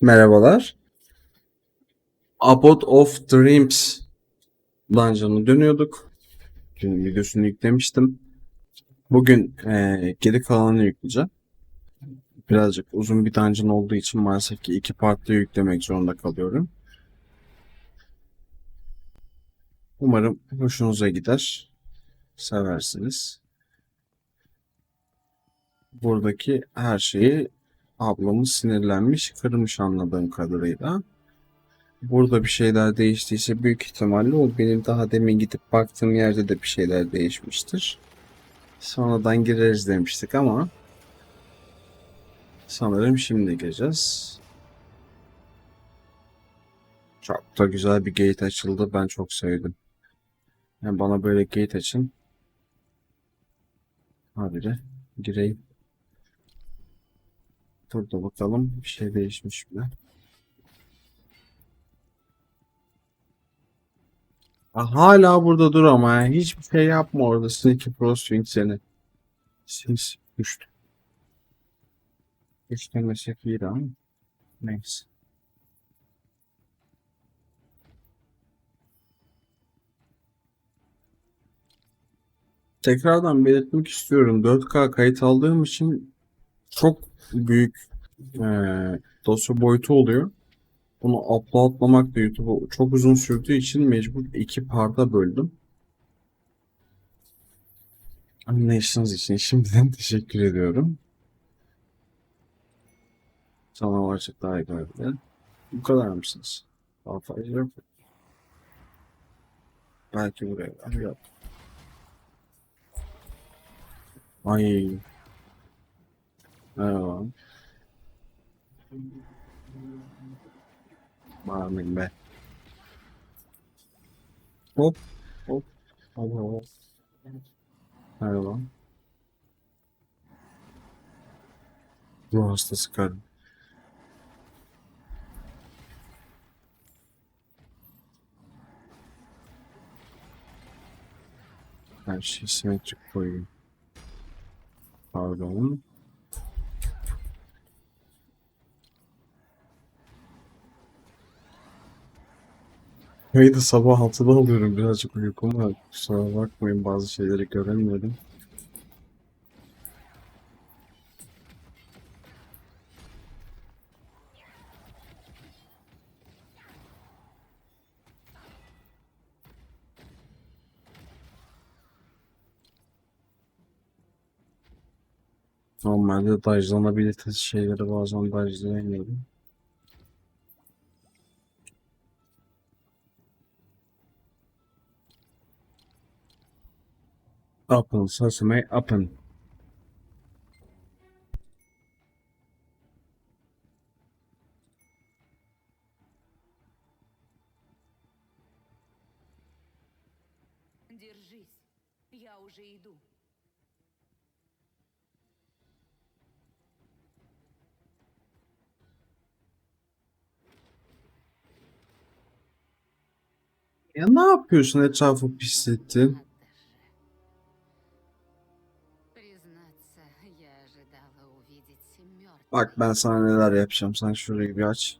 Merhabalar. Abode of Dreams dungeon'ı dönüyorduk. Dün videosunu yüklemiştim. Bugün eee, geri kalanını yükleyeceğim. Birazcık uzun bir dungeon olduğu için maalesef ki iki partlı yüklemek zorunda kalıyorum. Umarım hoşunuza gider. Seversiniz. Buradaki her şeyi ablamız sinirlenmiş, kırmış anladığım kadarıyla. Burada bir şeyler değiştiyse büyük ihtimalle o benim daha demin gidip baktığım yerde de bir şeyler değişmiştir. Sonradan gireriz demiştik ama sanırım şimdi gireceğiz. Çok da güzel bir gate açıldı. Ben çok sevdim. Yani bana böyle gate açın. Habire gireyim. Dur da bakalım bir şey değişmiş mi? Ha, hala burada dur ama ya. Hiçbir şey yapma orada Sneaky Pro Swing seni. Siz düştü. Hiç demesek iyiydi ama. Neyse. Tekrardan belirtmek istiyorum. 4K kayıt aldığım için çok büyük eee dosya boyutu oluyor. Bunu uploadlamak da YouTube'a çok uzun sürdüğü için mecbur iki parta böldüm. Anlayışınız için şimdiden teşekkür ediyorum. Sana açık daha iyi görebilir. Bu kadar mısınız? Daha fazla yok. Belki buraya var. Yok. Ay. Merhaba. Bağırmayın be. Hop. Hop. Hop. Merhaba. Ruh hastası karım. Her şey simetrik koyayım. Pardon. Kaydı sabah 6'da alıyorum. Birazcık uykum var. Kusura bakmayın bazı şeyleri göremiyorum. Normalde dajlanabilitesi şeyleri bazen dajlayamıyorum. Apple, Sesame, Apple. Держись, я уже иду. Ya ne yapıyorsun etrafı pislettin? Bak ben sana neler yapacağım. Sen şurayı bir aç.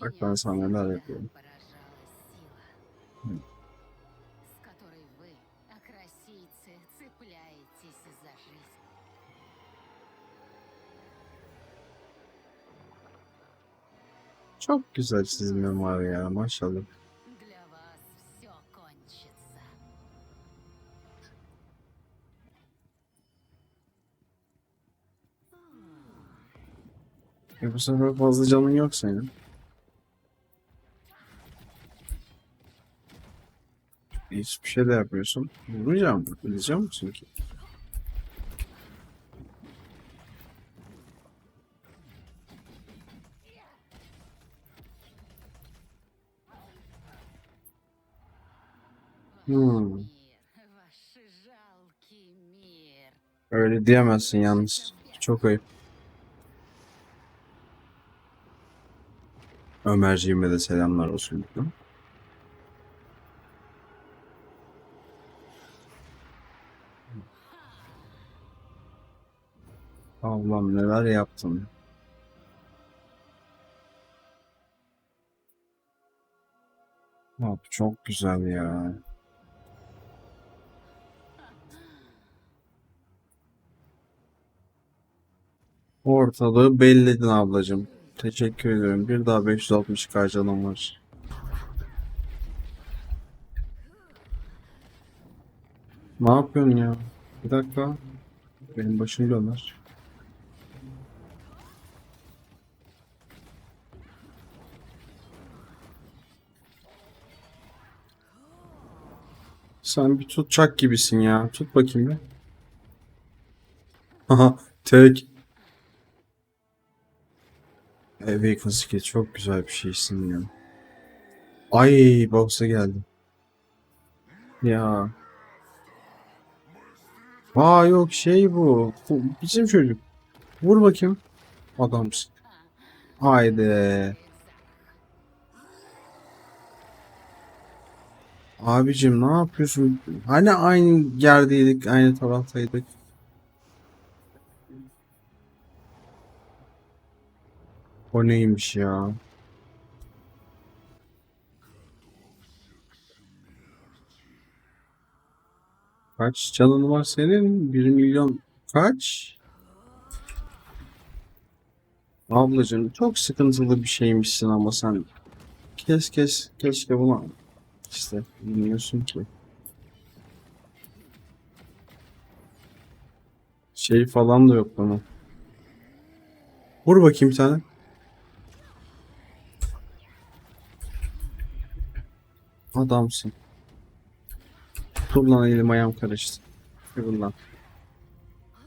Bak ben sana neler yapıyorum. Çok güzel çizimim var ya maşallah. E bu sefer fazla canın yok senin. Hiçbir şey de yapmıyorsun. Vurmayacağım mı? Vuracağım mısın ki? Hmm. Öyle diyemezsin yalnız. Çok ayıp. Ömerciğime de selamlar olsun dedim. Ablam neler yaptın? Abi çok güzel ya. Ortalığı belledin ablacığım. Teşekkür ederim. Bir daha 560 canım var. Ne yapıyorsun ya? Bir dakika. Benim başım döner. Sen bir tutacak gibisin ya. Tut bakayım bir. Haha tek. Awaken skill çok güzel bir şeysin ya. Ay box'a geldi. Ya. Aa yok şey bu. Bu bizim çocuk. Vur bakayım. Adamsın. Haydi. Abicim ne yapıyorsun? Hani aynı yerdeydik, aynı taraftaydık. O neymiş ya? Kaç canın var senin? 1 milyon kaç? Ablacığım çok sıkıntılı bir şeymişsin ama sen kes kes keşke bunu işte bilmiyorsun ki. Şey falan da yok bana. Vur bakayım bir tane. Adamsın. Dur lan elim ayağım karıştı. Vur lan.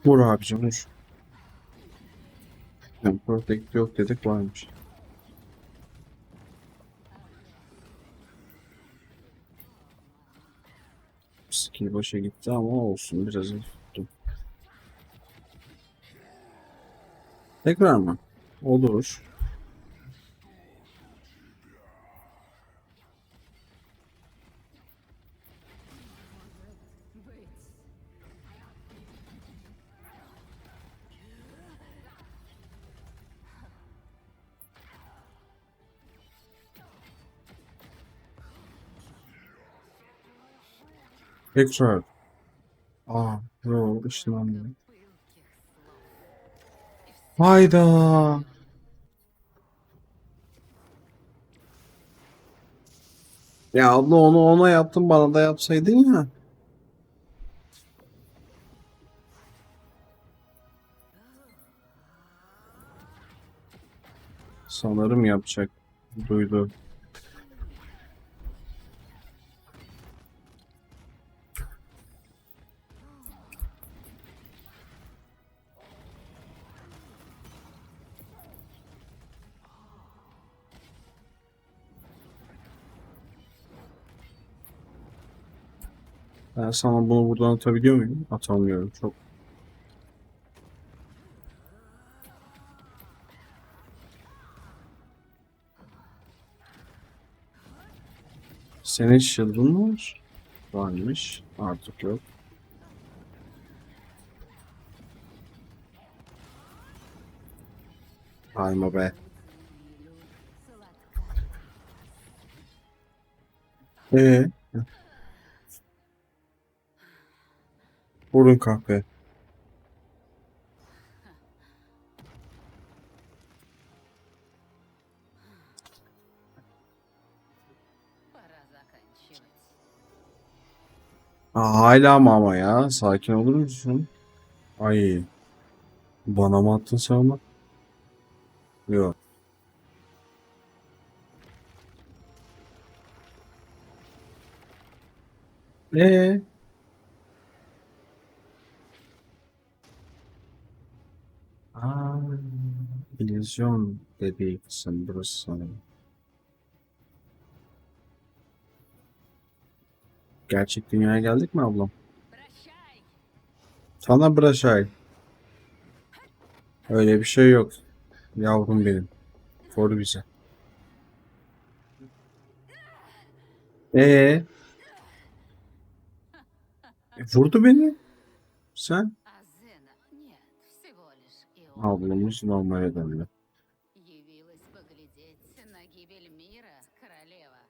Vur abicim vur. Yani protect yok dedik varmış. Skill başa gitti ama olsun biraz tuttum. Tekrar mı? Olur. Tekrar. Aa, yok ışınlandı. Hayda. Ya abla onu ona yaptın bana da yapsaydın ya. Sanırım yapacak. Duydu. Ben sana bunu buradan atabiliyor muyum? Atamıyorum. Çok Senin shield'ın mı var? Varmış. Artık yok. Ayma be. Ee? Burun kahpe. Aa, hala mı ama ya? Sakin olur musun? Ay. Bana mı attın sen ama? Yok. Eee? İllüzyon dediği kısım burası sanırım. Gerçek dünyaya geldik mi ablam? Sana bıraşay. Öyle bir şey yok. Yavrum benim. Koru bize. Ee, e, vurdu beni. Sen? Ablamız normale döndü. Явилась поглядеть на гибель мира, королева.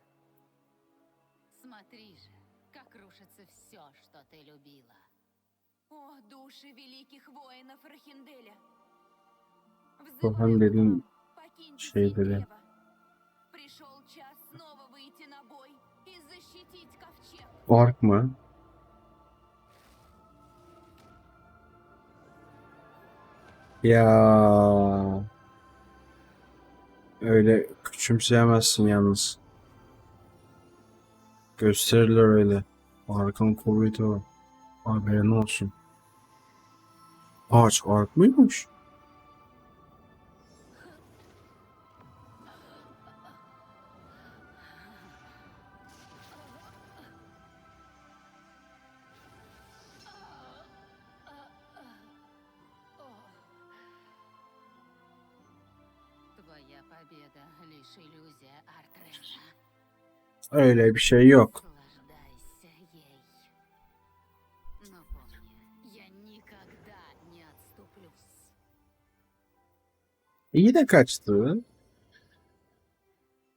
Смотри же, как рушится все, что ты любила. О, души великих воинов Рахинделя! Рахиндел'in покиньте şeyleri. Пришел час снова выйти на бой и защитить ковчег. Ark mı? Ya öyle küçümseyemezsin yalnız. Gösterirler öyle. Arkın kuvveti var. Haberin olsun. Ağaç ark mıymış? Твоя победа лишь иллюзия Артрена. Öyle bir şey yok. Наслаждайся ей. Но помни, я никогда не отступлюсь. İyi de kaçtı.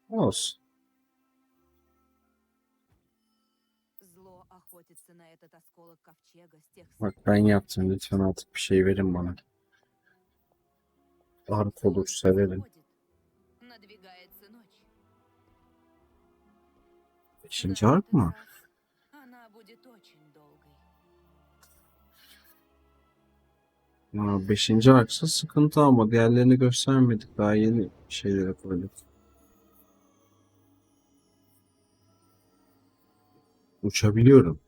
Olsun. Зло охотится на этот осколок ковчега с тех Bak ben yaptım. Lütfen artık bir şey verin bana. Ark olursa verin. Надвигается ночь. Beşinci На ark этот mı? раз Она будет очень долгой. Ha, beşinci arksa sıkıntı ama diğerlerini göstermedik. Daha yeni şeyleri koyduk. Uçabiliyorum.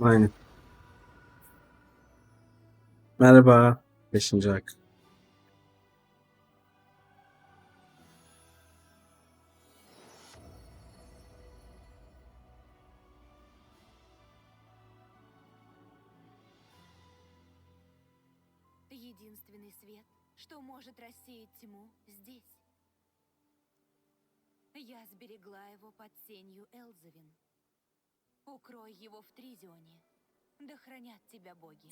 Aynen. Merhaba. Beşinci ark. Единственный свет, что может рассеять тьму, здесь. Я сберегла его под сенью Элзавин. Укрой его в Тризионе. Да хранят тебя боги.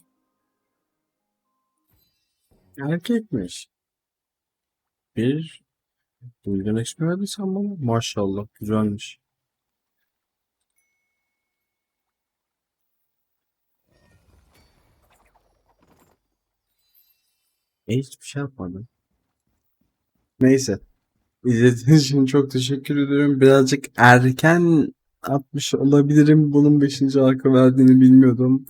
Erkekmiş. Bir Bilgen ismi verdiysen bana. Maşallah güzelmiş. E, hiçbir şey yapmadım. Neyse. İzlediğiniz için çok teşekkür ediyorum. Birazcık erken atmış olabilirim. Bunun 5. arka verdiğini bilmiyordum.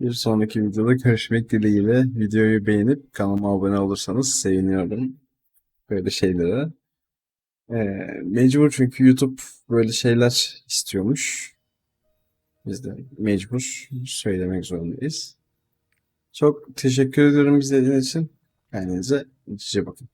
Bir sonraki videoda görüşmek dileğiyle. Videoyu beğenip kanalıma abone olursanız seviniyorum. Böyle şeylere. Ee, mecbur çünkü YouTube böyle şeyler istiyormuş. Biz de mecbur söylemek zorundayız. Çok teşekkür ediyorum izlediğiniz için. Kendinize cici bakın.